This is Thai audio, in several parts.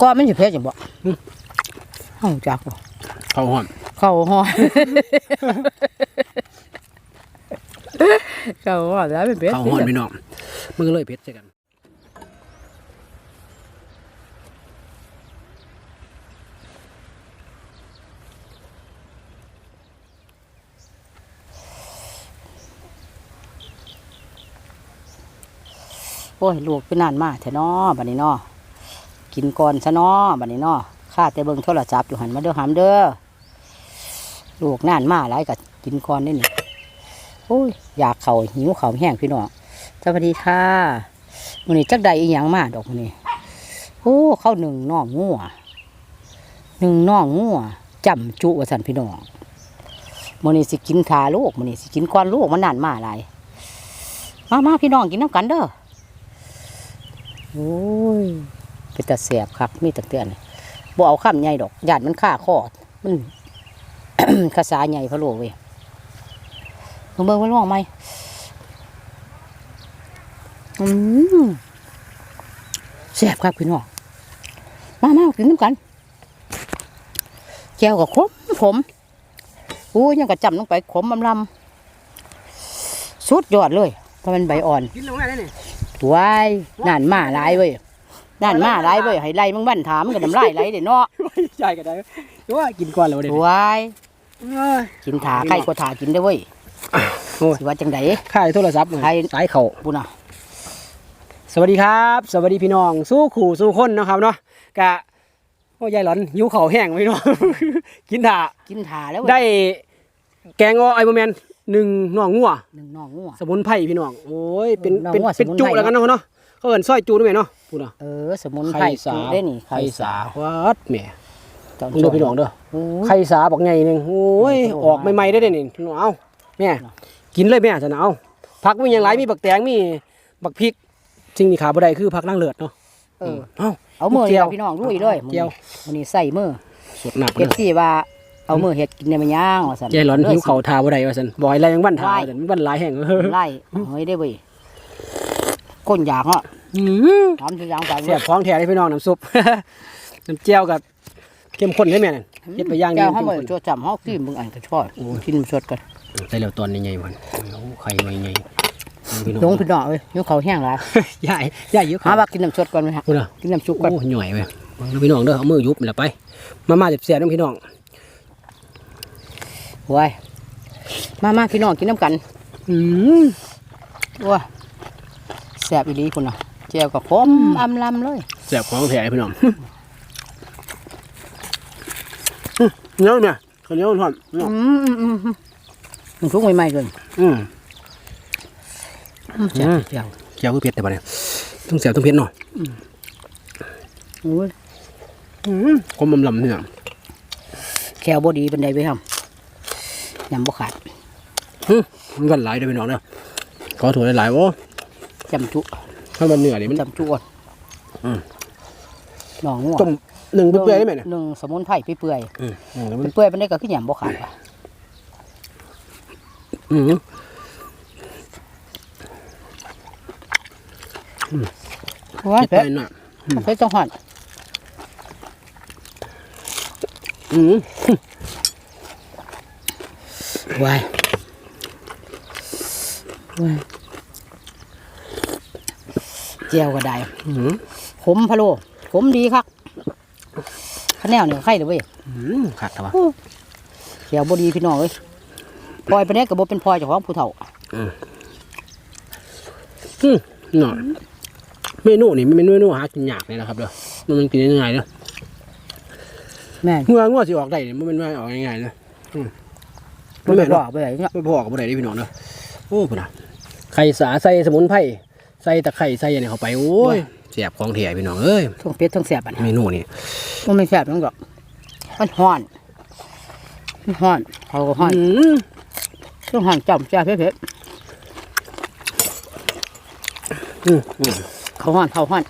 ก็มันสิเผ็ดจังบ่เฮาจักบ่ข้าวห่อนเข้าห้อนเข้าห้อนแล้วเป็นเผ็ดข้าวห่อนพี่น้องมันก็เลยเผ็ดใช่กันโอ้ยลูกเป็นนานมาแท้น้อบัดนี้น้อ กินก่อนซะน้อบัดนี้น้อข้าแต่เบิ่งโทรศัพท์อยู่หันมาเด้อหามเด้อลูกน่านมาหลายก็กินก่อนนี่นี่โอ้ยอยากเข่าหิวเข่าแห้งพี่น้องสวัสดีค่ะมื้อนี้จักใดอีหยังมาดอกมื้อนี้โอ้เข้าหนึ่งน่องงัวหนึ่งน่องงัวจำจุว่าสันพี่น้องมื้อนี้สิกินทาลูกมื้อนี้สิกินก่อนลูกมันนานมาหลายมามาพี่น้องกินน้ำกันเด้อโอ้ย เป็นตาแสบครับมีตั้งแต่นี่บ่เอาข้ามใหญ่ดอกญาติมันฆ่าคอมันภาษาใหญ่พะโลเว้ยเบิ่งเบิ่งมันร้องไหมอืมแสบครับพี่น้องมามากินน้ำกันแก้วกับขมขมอู้ยยังกระจำลงไปขมลำลำสุดยอดเลยเพราะมันใบอ่อนกินลงได้นี่วายนั่นมาหลายเว้ย นั่นมาหลายเว้ยให้ไล่มึงบ้านถามกันน้ำลายไหลเด้เนาะใช่ก็ได้ว่ากินก่อนแล้วเด็ดวายกินถาใครก็ถากินได้อเว้ยโอ้ยสิว่าจังไดค่ายโทรศัพท์ค่ายสายเข่าปุน่ะสวัสดีครับ สวัสดีพี่น้อง สู้ขู่สู้คนเนาะครับเนาะกะโอ้ยายหลอนหิวเข่าวแห้งพี่น้องกินถ่ากินถาแล้วเว้ยได้แกงอไอโบแมนหนึ่งหน่องงัวหนึ่งน้องงัวสมุนไพรพี่น้องโอ้ยเป็นหน่อเป็นงัวเป็นสมุนไพรจุแล้วกันเนาะ เนาะเขาเอิ้นซอยจูด้วยไหมเนาะพูดเนาะเออ สมุนไพรสูตรได้นี่ไข่สาวัดแหม่ตอนมึงดูพี่น้องเด้อโอ้ยไข่สาบอกไงนึงโอ้ยโอ้โหออกใหม่ๆได้เด้นี่พี่น้องเอาแม่กินเลยแม่จะเอาผักมีอย่างไรมีบักแตงมีบักพริกสิ่งที่ขาบ่ได้คือผักนางเลือดเนาะเออเอ้าเอามือเจียวนี่ล่ะพี่น้องลุยเลยเจียววันนี้ใส่มือสดหนักเก็บซี่ว่าเอามือเฮ็ดกินได้มันย่างว่าซั่นใจร้อนหิวเข่าวทาบ่ได้ว่าซั่นบ่ให้ไรยังวันทาไหว้ว่าซั่นวันหลายแห่งไล่เฮ้ยได้เว้ย ก้นอยากเนาะอืมทำทุกอย่างไปเสียบของแท้เลยพี่น้องน้ำซุป น้ำเจียวกับเข้มข้นได้แม่นั่นเฮ็ดไปย่างแก้นี่วเฮาเข้มบ่ข้นจดจำเฮากินมึงอันก็ชอบกินสดกันใส่แล้วตอนใหญ่ๆมันโอ้ไข่หน่อยใหญ่พี่น้ลองงพี่น้องเอ้ยหิวเขาวแห้งหลายใหญ่ใหญ่เยอะหาว่ากินน้ำสดก่อนไหมฮะพูดนะกินน้ำซุปก่อนโอ้หน่อยเว้ยเบิ่งดูพี่น้องเด้อเอามือยุบนี่แหละไป มามาเสียบๆน้องพี่น้องว้ายมามาพี่น้องกินน้ำกัน อืมว้า แซ่บอีหลีพุ่นน่ะแจ่วกับขมอำลำเลยเสียบของแท้พี่น้องเหนียวเนี่ยข้าวเหนียวทอดพี่น้องอืมอืมอืมอืมมันทุกใหม่ๆเลยอืมแซ่บอืมแจ่วเจียวคือเผ็ดแต่บ่เนี่ยต้องเสียบต้องเผ็ดหน่อยโอ้ยอืมคมลำๆเนี่ยแควบ่ดีเป็นไดไปทำยำบ่ขาดมันกันหลายเด้อพี่น้องเด้อขอถั่วหลายๆโอ้ จำจุถ้ามันเหนื่อยนี่มันจำจุก่อนอืมน้องงัวต้มหนึ่งเปื่อยๆได้ไหมเนี่ยหนึ่งสมุนไพรเปื่อยอืมอืมแล้วๆมันเปื่อยๆเป็นได้ก็คือยำบ่ขาดว่ะอืมว้ายเผ็เผ็ดดหน่อยเผ็ดจังหวัดอืมว้ายว้าย แจ่วก็ได้อืมขมพะโล้ขมดีครับข้าวแนวเนี่ยไข่เลยเว้ยอืมขาดแต่ว่าเขียวบดีพี่น้องเอ้ยพลอยไปเนี้ยกับบเป็นพลอยเจ้าของผู้เฒ่าอืมหน่อยเมนูนี่มันเป็นเมนูหากินยากเลยนะครับเด้อมันมันกินได้ง่ายเด้อแม่นเมื่องัวสิออกได้นี่มันเป็นไม่ออกง่ายๆเด้ออืมบ่ไม่ได้แม่นบอเนาะกไปไหนเนี่ยไม่พอกับบ่ได้เด้อพี่น้องเด้อโอ้พุ่นน่ะไข่สาใส่สมุนไพร ใส่ตะไคร้ใส่อันนี้เข้าไปโอ้ยเสียบของแท้พี่น้องเอ้ยทั้งเป็ดทั้งแสบอันนี้เมนูนี่มันไม่แสบทั้งดอกมันห้อนมันห้อนเขาก็ห้อนอืมต้องห้อนจำแซ่บเผ็ดอืมอืมๆเขาห้อนเขาห้อน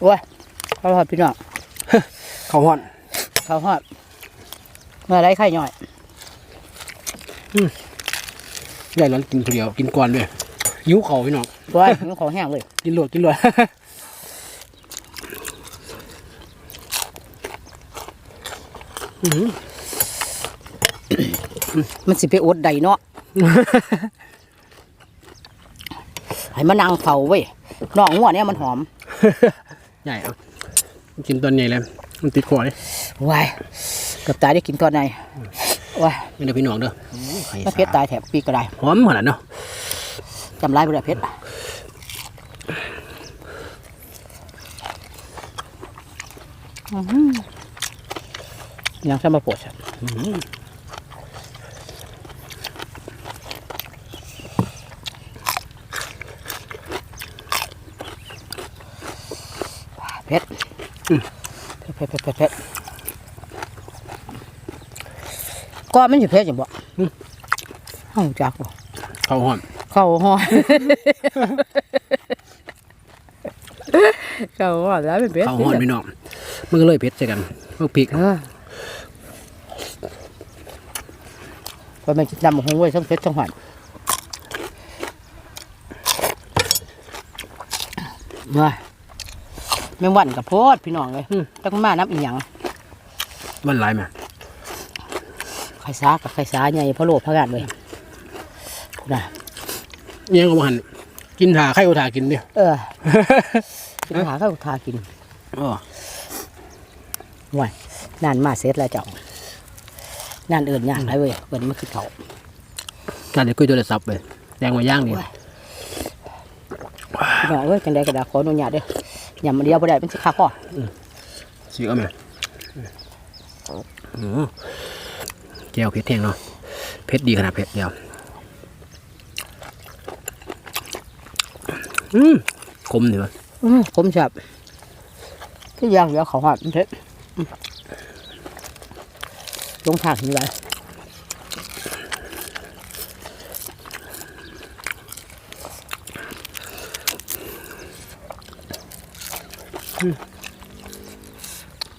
โอ้ยเขาห้อนพี่น้องข้าวฮ้อน เขาห้อนเมื่อไรไข่ย่อย ยาแล้วกินเดียวกินก่อนด้วยยิ้วเขาพี่น้องว้ายนิ้วเขาแห้งเลย กินรวดกินรวดมันสิไปอดใดเนาะ ให้มันนางเผาเว้ยน้องหัวเนี่ยมันหอมใหญ่กินตอนใหญ่เลยมันติดคอเลยวายเกับตายได้กินตอนไหน ว้ายไม่ได้พี่น้องเด้อโอ้ไข่ถ้าสาเพชรตายแถบปีกก็ได้หอมขนาดเนาะจำไรบ่ได้เพชรอื้อหือยังสมาปวดเพชรเพชรเพชรเพชรเพชร ก็มันอยู่เพชรอย่างบ่ห้องจักบ่ข้าวหอมเข้าห้องเข้าห้องแล้วเป็นเพชรข้าวหอมพี่น้องมันก็เลยเผ็ดใส่กันพวกพริกเออพอมันจะจำหงไว้ทั้งเพชรทั้งหอนมาแมงวันกับโพดพี่น้องเลยตั้งมานับอีหยังมันหลายไหมไข่ซากับไข่ซาใหญ่พะโลพะกาดเลยนะยังก็มาหันกินถาไข่โอถากินเนี่ยเออกินหาข้าวทากินอ๋อว่ายนานมาเสร็จแล้วเจ้านานเอื่นยากไรเว้ยเอื่นมาคิดเขาน่าจะคุยโทรศัพท์ไปแดงมาย่างนี่พี่น้องเอ้ยจังใดกระดาษขออนุญาตเด้อยำมาเดียวบ่ได้เป็นสิคักพ่อสิเอาไหม อือแก้วเผ็ดแห้งเนาะเผ็ดดีขนาดเผ็ดเดียวอืมคมดีวะอื้อผมจับที่ย่างเดี๋ยวเขาหอดมันเถอะอืมลงทางนี่ไร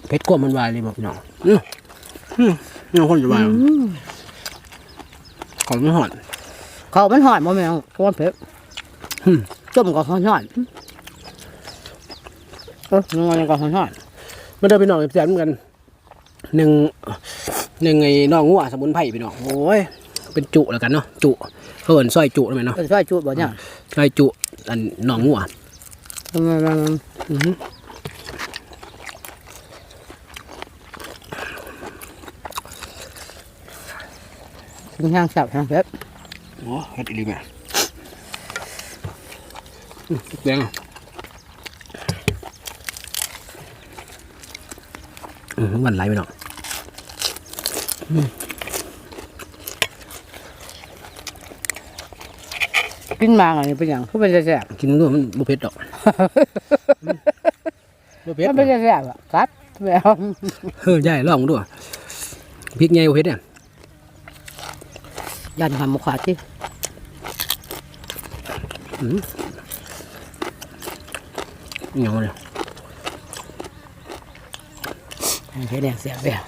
เผ็ดกว่ามันวายเลยบอกพี่น้องอืมอืม น้องคนจะวายของไม่หอน เขามันหอดบ่แม่งก้อนเผ็ดอืม ต้มกับหอดหอดเออนัวยังกับหอดหอดมาเดินไปหน่อยแสนเหมือนกันหนึ่งหนึ่งไอ้น้องงัวสมุนไพรพี่น้องโอ้ยเป็นจุแล้วกันเนาะจุเขาเอินซอยจุได้ไหมเนาะเออช่วยจุดบ่เนี่ยซอยจุอันน้องงัวอืมอือหือ กินทางสับทางเผ็ดโอ้เฮ็ดอีหลีแม่อืมแดงอะอืมวันไหลไปเนาะกินมาอันนี้เป็นหยังคือเป็นแซ่บกินมันด้วยมันบุเผ็ดดอกบุเผ็ดมันเป็นแซ่บอะกัดแมวเฮ้ยใหญ่ลองด้วยพริกไงบุเผ็ดเนี่ย ยันหำขาดที่เหนียวเลยเฮ็ดแดงแซ่บแบบ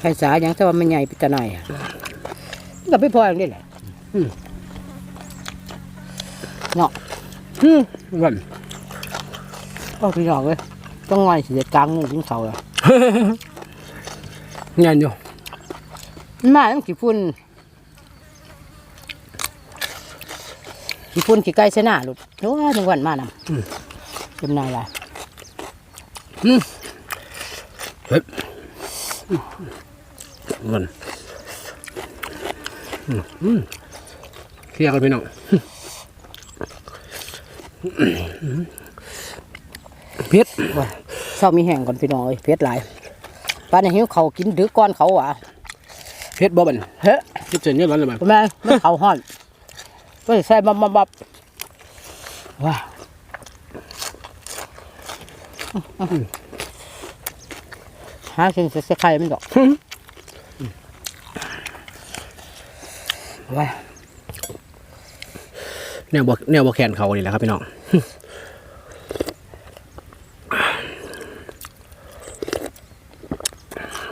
ไข่สาหยังแต่ว่ามันใหญ่ไปแต่ไหนอยอะ หละเนาะอืมวันก็พี่น้องเลยต้องงอยเสียกลางงูกินเขาอะงานอยู่มันมาต้องขี้ฝุ่นขี้ฝุ่นขี้ไก่เสยหนาลูกโอ้ยจังหวันมานำเป็นนายละเฮ้ยวันอืมอืมเคลียร์กันพี่น้องเผ็ดว่าเศร้ามีแห้งก่อนพี่น้องเอ้ยเพชรหลายป้านในหิวเขาวกินดึกก่อนเขาอะ เผ็ดบ่บันเฮ้ยเผ็ดเจนเนี่ยร้อนเลยมั้ยแม่ไม่เขาห่อนก็ใส่บับบับบับว้าหาสิ่งเสียไข่มันดอกว้าแนวบ่แนวบ่แขนเขานี่แหละครับพี่น้อง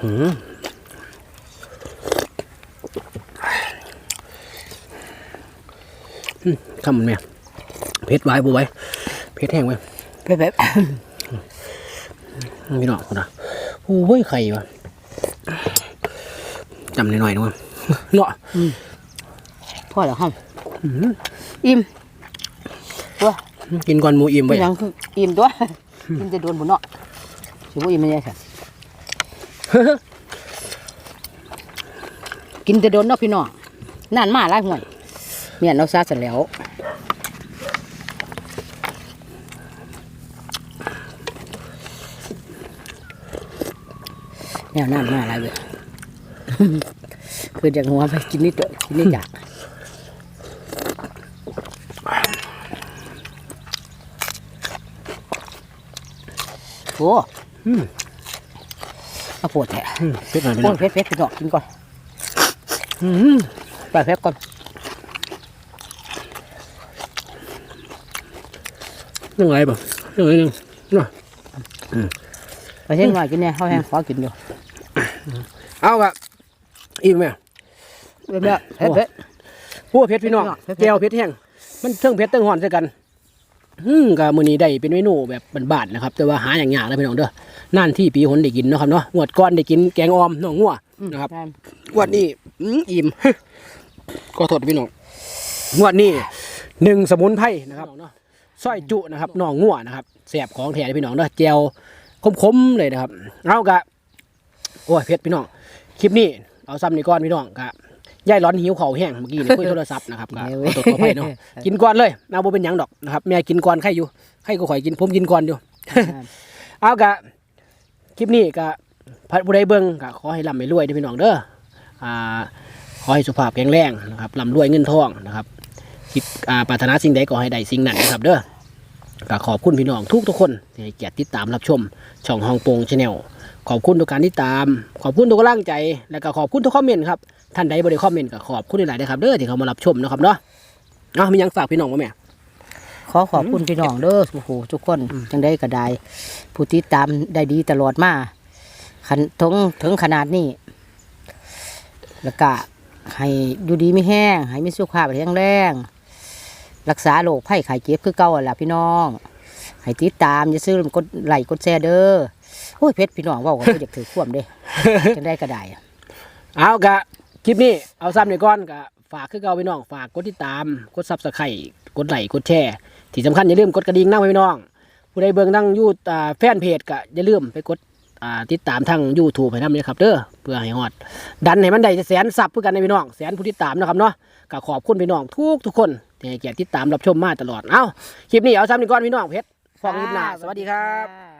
อืม อืมคำมันแม่เผ็ดไว้บ่ไว้เผ็ดแห้งไว้เป๊ะพี่น้องคนนะโอ้ยไข่วะจำหน่อยๆนะวะเนาะพ่อแล้วห้องอื้อหืออิ่มตัวกินก่อนหมูอิ่มไปไว้ยังคืออิ่มตัวกินจะโดนบุญเนาะสิบ่อิ่มไม่ได้ค่ะกินจะโดนเนาะพี่น้องนานมาหลายห่วย เมียนเอาซาเสร็จแล้วแนวนานมาหลายเว้ยคือจากหัวไปกินนิดเดียวกินนิดอยากโอ้อืมมาปวดแท้อืมเผ็ดหน่อยพี่โอ้น้อยงเพชรเพชรพี่น้องกินก่อนอืมไปเพชรก่อน ยังไงบ่ยังไงนึงเนาะไปเช่นหน่อยกินเนี่ยเขาแห้งขอกินอยู่เอากะอิ่มไหมเรื่อยๆเพชรเพชรพวกเผ็ดพี่น้องเผ็ดๆแก้วเผ็ดแห้งมันเทิงเผ็ดเทิงหอนใส่กันอืมก็มื้อนี้ได้เป็นเมนูแบบบ้านๆนะครับ แต่ว่าหาอย่างยากเลยพี่น้องเด้อนานที่ปีหนได้กินเนาะครับเนาะงวดก่อนได้กินแกงออมน้องงัวนะครับแม่นงวดนี้อืมอิ่มก็โทษพี่น้องงวดนี้หนึ่งสมุนไพรนะครับ สร้อยจุนะครับน้องงัวนะครับแสบของแท้เลยพี่น้องเด้อแจวคมๆเลยนะครับเอากะโอ้ยเผ็ดพี่น้องคลิปนี้เอาซ้ำนี่ก่อนพี่น้องกะยายร้อนหิวเข่าวแห้งเมื่อกี้นี่คุยโทรศัพท์นะครับกะขอโทษขออภัยเนาะกินก่อนเลยเอาบ่เป็นหยังดอกนะครับแม่กินก่อนใครอยู่ใครก็ข่อยกินผมกินก่อนอยู่เอากะคลิปนี้กะพัดบุได้เบิ้งกะขอให้ร่ำให้รวยเด้อพี่น้องเด้ออ่าขอให้สุขภาพแข็งแรงนะครับร่ำรวยเงินทองนะครับ คิดอ่าปรารถนาสิ่งใดก็ให้ได้สิ่งนั้นนะครับเด้อกะขอบคุณพี่น้องทุกทุกๆคนที่ให้เกียรติติดตามรับชม ช่องฮองโปงชาแนลขอบคุณทุกการติดตาม ขอบคุณทุกกำลังใจ และก็ขอบคุณทุกคอมเมนต์ครับ ท่านใดบ่ได้คอมเมนต์ก็ขอบคุณหลายๆนะครับเด้อที่เขามารับชมนะครับเนาะเอามีหยังฝากพี่น้องบ่แม่ ขอขอบคุณพี่น้องเด้อโอ้โหทุกคนจังได้ก็ได้ผู้ติดตามได้ดีตลอดมาขันถึงถึงขนาดนี้ แล้วก็ให้อยู่ดีไม่แห้งให้มีสุขภาพแข็งแรง รักษาโรคไข้ไข้เจ็บคือเก่าหั่นล่ะพี่น้องให้ติดตามอย่าซื้อกดไลค์กดแชร์เด้อโอ้ยเพชรพี่น้องว่าก็อยากถือควมเด้จังได้ก็ได้เอากะคลิปนี้เอาซ้ำในก้อนกะฝากคือเก่าพี่น้องฝากกดติดตามกดซับสไครต์กดไลค์กดแชร์ที่สำคัญอย่าลืมกดกระดิ่งนั่งพี่น้องผู้ใดเบิ่งนั่งยูอ่าแฟนเพจกะอย่าลืมไปกดติดตามทาง YouTube ให้นำเลยครับเด้อเพื่อให้ฮอด ดันให้มันได้แสนซับเพื่อกันในพี่น้องแสนผู้ติดตามนะครับเนาะก็ขอบคุณพี่น้องทุกทุกคน ที่ให้เกียรติติดตามรับชมมาตลอด เอ้า คลิปนี้เอาซ้ำในก้อนพี่น้องเพชรฟองนิดหนาสวัสดีครับบ